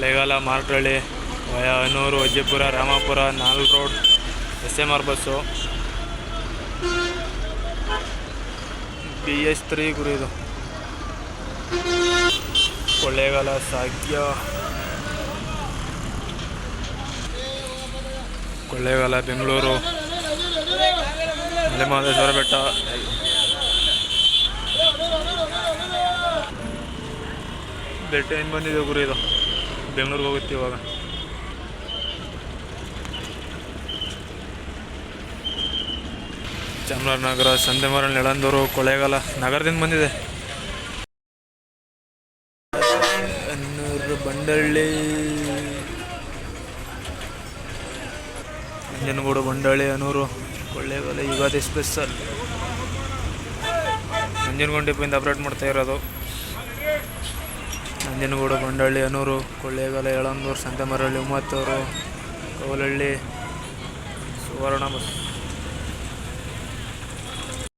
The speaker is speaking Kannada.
ಕೊಳ್ಳೇಗಾಲ ಮಾರ್ಟಳ್ಳಿ ವಯನೂರು ಅಜ್ಜಿಪುರ ರಾಮಾಪುರ, ನಾಲ್ road S M R bus. B S three ಗುರು ಇದು. ಕೊಳ್ಳೇಗಾಲ ಸಾಗ್ಯ ಕೊಳ್ಳೇಗಾಲ ಬೆಂಗಳೂರು. ಮಲೆಮಹದೇಶ್ವರ ಬೆಟ್ಟ. ಬೆಟ್ಟ ಏನು ಬಂದಿದೆ ಗುರು ಇದು? ಬೆಂಗಳೂರಿಗೆ ಹೋಗುತ್ತೆ ಇವಾಗ. ಚಾಮರಾಜನಗರ ಸಂದೇಮರ ನೆಳಂದೂರು ಕೊಳೆಗಾಲ ನಗರದಿಂದ ಬಂದಿದೆ. ಬಂಡಳ್ಳಿ. ನಂಜನಗೂಡು ಬಂಡಳ್ಳಿ ಅನೂರು ಕೊಳ್ಳೇಗಾಲ ಯುಗಾದಿ ಸ್ಪೆಷಲ್. ನಂಜನಗೂಡು ಡಿಪಿಂದ ಅಪ್ರೇಟ್ ಮಾಡ್ತಾ ಇರೋದು. ನಂಜನಗೂಡು ಬಂಡಳ್ಳಿ ಅನೂರು ಕೊಳ್ಳೇಗಾಲ ಯಳಂದೂರು ಸಂತೆಮರಳ್ಳಿ ಉಮ್ಮತ್ತೂರು ಕೋಲಹಳ್ಳಿ ಸುವರ್ಣ